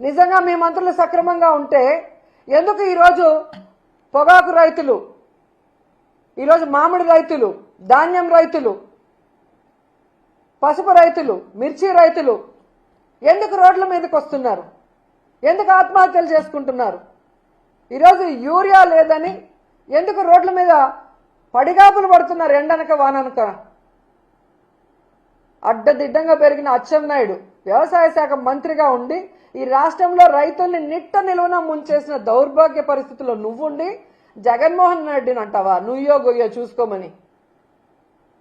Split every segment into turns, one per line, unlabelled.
నిజంగా మీ మంత్రులు సక్రమంగా ఉంటే ఎందుకు ఈరోజు పొగాకు రైతులు ఈరోజు మామిడి రైతులు ధాన్యం రైతులు పసుపు రైతులు మిర్చి రైతులు ఎందుకు రోడ్ల మీదకి వస్తున్నారు? ఎందుకు ఆత్మహత్యలు చేసుకుంటున్నారు? ఈరోజు యూరియా లేదని ఎందుకు రోడ్ల మీద పడిగాపులు పడుతున్నారు ఎండనక వాననక? అడ్డదిడ్డంగా పెరిగిన అచ్చెన్నాయుడు వ్యవసాయ శాఖ మంత్రిగా ఉండి ఈ రాష్ట్రంలో రైతుల్ని నిట్ట నిలువన ముంచేసిన దౌర్భాగ్య పరిస్థితుల్లో నువ్వుండి జగన్మోహన్ రెడ్డిని అంటావా? నుయ్యో గొయ్యో చూసుకోమని.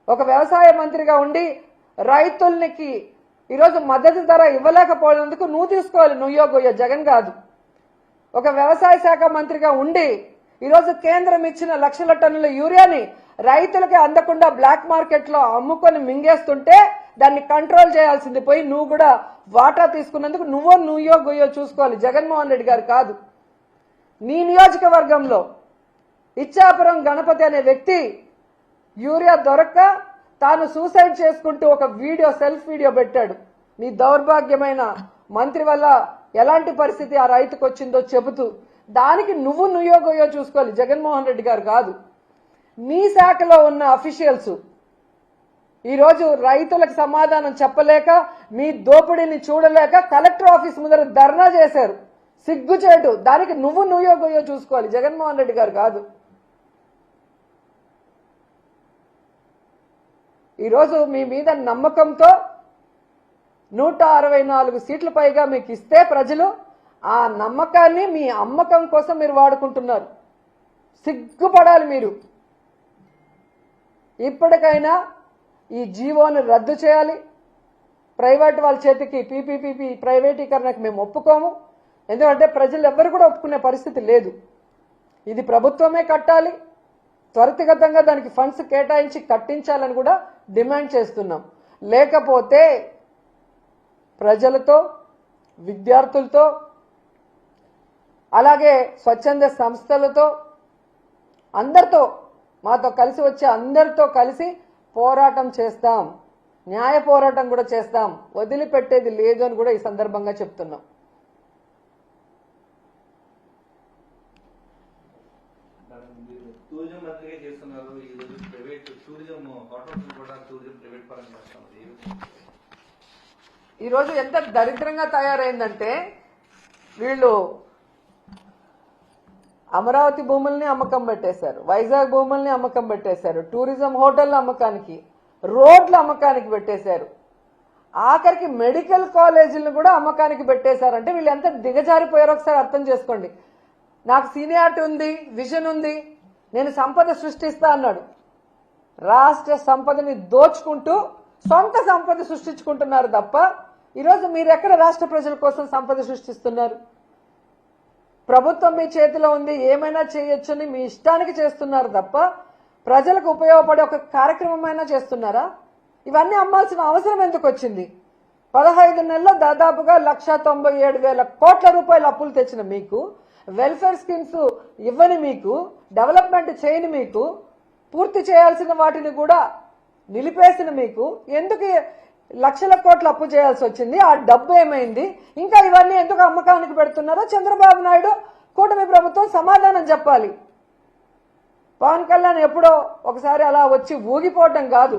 ఒక వ్యవసాయ మంత్రిగా ఉండి రైతులకి ఈరోజు మద్దతు ధర ఇవ్వలేకపోయినందుకు నువ్వు తీసుకోవాలి నుయ్యో గొయ్యో. జగన్ కాదు. ఒక వ్యవసాయ శాఖ మంత్రిగా ఉండి ఈరోజు కేంద్రం ఇచ్చిన లక్షల టన్నుల యూరియాని రైతులకి అందకుండా బ్లాక్ మార్కెట్లో అమ్ముకొని మింగేస్తుంటే దాన్ని కంట్రోల్ చేయాల్సింది పోయి నువ్వు కూడా వాటా తీసుకున్నందుకు నువ్వో నువ్వో గొయ్యో చూసుకోవాలి. జగన్మోహన్ రెడ్డి గారు కాదు. నీ నియోజకవర్గంలో ఇచ్చాపురం గణపతి అనే వ్యక్తి యూరియా దొరక్క తాను సూసైడ్ చేసుకుంటూ ఒక వీడియో సెల్ఫ్ వీడియో పెట్టాడు. నీ దౌర్భాగ్యమైన మంత్రి వల్ల ఎలాంటి పరిస్థితి ఆ రైతుకు వచ్చిందో చెబుతూ దానికి నువ్వు నుయ్యోగోయో చూసుకోవాలి. జగన్మోహన్ రెడ్డి గారు కాదు. నీ శాఖలో ఉన్న అఫీషియల్స్ ఈరోజు రైతులకు సమాధానం చెప్పలేక మీ దోపిడీని చూడలేక కలెక్టర్ ఆఫీస్ ముందర ధర్నా చేశారు. సిగ్గుచేటు. దానికి నువ్వు నుయ్యోగోయో చూసుకోవాలి. జగన్మోహన్ రెడ్డి గారు కాదు. ఈరోజు మీ మీద నమ్మకంతో నూట అరవై నాలుగు సీట్ల పైగా మీకు ఇస్తే ప్రజలు ఆ నమ్మకాన్ని మీ అమ్మకం కోసం మీరు వాడుకుంటున్నారు. సిగ్గుపడాలి మీరు. ఇప్పటికైనా ఈ జీవోను రద్దు చేయాలి. ప్రైవేట్ వాళ్ళ చేతికి పీపీపీపీ ప్రైవేటీకరణకు మేము ఒప్పుకోము. ఎందుకంటే ప్రజలు ఎవ్వరు కూడా ఒప్పుకునే పరిస్థితి లేదు. ఇది ప్రభుత్వమే కట్టాలి. త్వరితగతంగా దానికి ఫండ్స్ కేటాయించి కట్టించాలని కూడా డిమాండ్ చేస్తున్నాం. లేకపోతే ప్రజలతో విద్యార్థులతో అలాగే స్వచ్ఛంద సంస్థలతో అందరితో మాతో కలిసి వచ్చే అందరితో కలిసి పోరాటం చేస్తాం. న్యాయ పోరాటం కూడా చేస్తాం. వదిలిపెట్టేది లేదు అని కూడా ఈ సందర్భంగా చెప్తున్నాం.
మేడం, మీరు టూరిజం మంత్రిగా చేస్తున్నారు. ఈ రోజు ప్రైవేట్ టూరిజం హోటల్స్ కూడా టూరిజం ప్రైవేట్ పరంగా చేస్తున్నారు ఏ విధంగా?
ఈరోజు ఎంత దరిద్రంగా తయారైందంటే వీళ్ళు అమరావతి భూముల్ని అమ్మకం పెట్టేశారు. వైజాగ్ భూముల్ని అమ్మకం పెట్టేశారు. టూరిజం హోటల్ అమ్మకానికి రోడ్ల అమ్మకానికి పెట్టేశారు. ఆఖరికి మెడికల్ కాలేజీలను కూడా అమ్మకానికి పెట్టేశారంటే వీళ్ళు ఎంత దిగజారిపోయారో ఒకసారి అర్థం చేసుకోండి. నాకు సీనియారిటీ ఉంది విజన్ ఉంది నేను సంపద సృష్టిస్తా అన్నాడు. రాష్ట్ర సంపదని దోచుకుంటూ సొంత సంపద సృష్టించుకుంటున్నారు తప్ప ఈరోజు మీరు ఎక్కడ రాష్ట్ర ప్రజల కోసం సంపద సృష్టిస్తున్నారు? ప్రభుత్వం మీ చేతిలో ఉంది ఏమైనా చేయొచ్చని మీ ఇష్టానికి చేస్తున్నారు తప్ప ప్రజలకు ఉపయోగపడే ఒక కార్యక్రమమైనా చేస్తున్నారా? ఇవన్నీ అమ్మాల్సిన అవసరం ఎందుకు వచ్చింది? పదహైదు నెలల్లో దాదాపుగా లక్ష తొంభై ఏడు వేల కోట్ల రూపాయల అప్పులు తెచ్చిన మీకు వెల్ఫేర్ స్కీమ్స్ ఇవ్వని మీకు డెవలప్మెంట్ చేయని మీకు పూర్తి చేయాల్సిన వాటిని కూడా నిలిపేసిన మీకు ఎందుకు లక్షల కోట్లు అప్పు చేయాల్సి వచ్చింది. ఆ డబ్బు ఏమైంది? ఇంకా ఇవన్నీ ఎందుకు అమ్మకానికి పెడుతున్నారో చంద్రబాబు నాయుడు కూటమి ప్రభుత్వం సమాధానం చెప్పాలి. పవన్ కళ్యాణ్ ఎప్పుడో ఒకసారి అలా వచ్చి ఊగిపోవడం కాదు.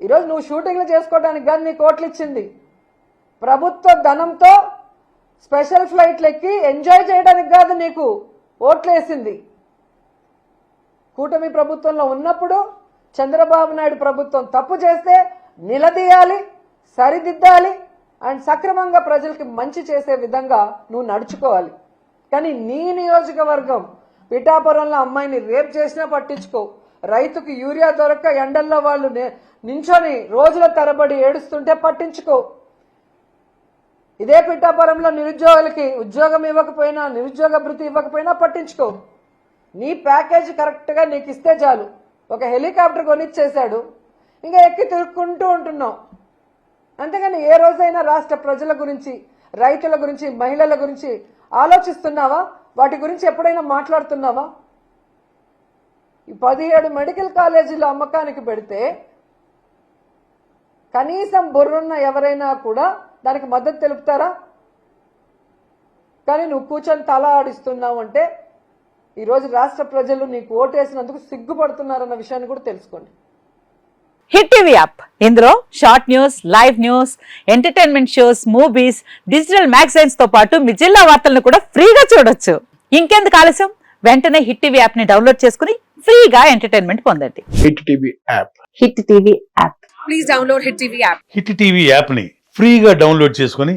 ఈరోజు నువ్వు షూటింగ్లు చేసుకోవడానికి కాదు నీ కోట్లు ఇచ్చింది. ప్రభుత్వ ధనంతో స్పెషల్ ఫ్లైట్లు ఎక్కి ఎంజాయ్ చేయడానికి కాదు నీకు ఓట్లు వేసింది కూటమి ప్రభుత్వంలో ఉన్నప్పుడు చంద్రబాబు నాయుడు ప్రభుత్వం తప్పు చేస్తే నిలదీయాలి సరిదిద్దాలి అండ్ సక్రమంగా ప్రజలకి మంచి చేసే విధంగా నువ్వు నడుచుకోవాలి. కానీ నీ నియోజకవర్గం పిఠాపురంలో అమ్మాయిని రేప్ చేసినా పట్టించుకో. రైతుకు యూరియా దొరక్క ఎండల్లో వాళ్ళు నించొని రోజుల తరబడి ఏడుస్తుంటే పట్టించుకో. ఇదే పిఠాపురంలో నిరుద్యోగులకి ఉద్యోగం ఇవ్వకపోయినా నిరుద్యోగ భృతి ఇవ్వకపోయినా పట్టించుకో. నీ ప్యాకేజ్ కరెక్ట్గా నీకు ఇస్తే చాలు. ఒక హెలికాప్టర్ కొనిచ్చేశాడు. ఇంకా ఎక్కి తిరుక్కుంటూ ఉంటున్నాం. అంతేగాని ఏ రోజైనా రాష్ట్ర ప్రజల గురించి రైతుల గురించి మహిళల గురించి ఆలోచిస్తున్నావా? వాటి గురించి ఎప్పుడైనా మాట్లాడుతున్నావా? ఈ పదిహేడు మెడికల్ కాలేజీలు అమ్మకానికి పెడితే కనీసం బుర్రున్న ఎవరైనా కూడా దానికి మద్దతు తెలుపుతారా? కానీ నువ్వు కూర్చొని తల ఆడిస్తున్నావు అంటే ఈరోజు రాష్ట్ర ప్రజలు నీకు ఓటేసినందుకు సిగ్గుపడుతున్నారన్న విషయాన్ని కూడా తెలుసుకోండి.
Hit TV app. ఇందులో short news live news entertainment shows movies digital మ్యాగజైన్స్తో పాటు మీ జిల్లా వార్తలను కూడా ఫ్రీగా చూడొచ్చు. ఇంకెందుకు ఆలస్యం? వెంటనే హిట్ టీవీ యాప్ని డౌన్లోడ్ చేసుకుని ఫ్రీగా ఎంటర్టైన్మెంట్ పొందండి.
Hit TV app.
Hit TV app.
Hit TV యాప్ని ఫ్రీగా డౌన్లోడ్ చేసుకొని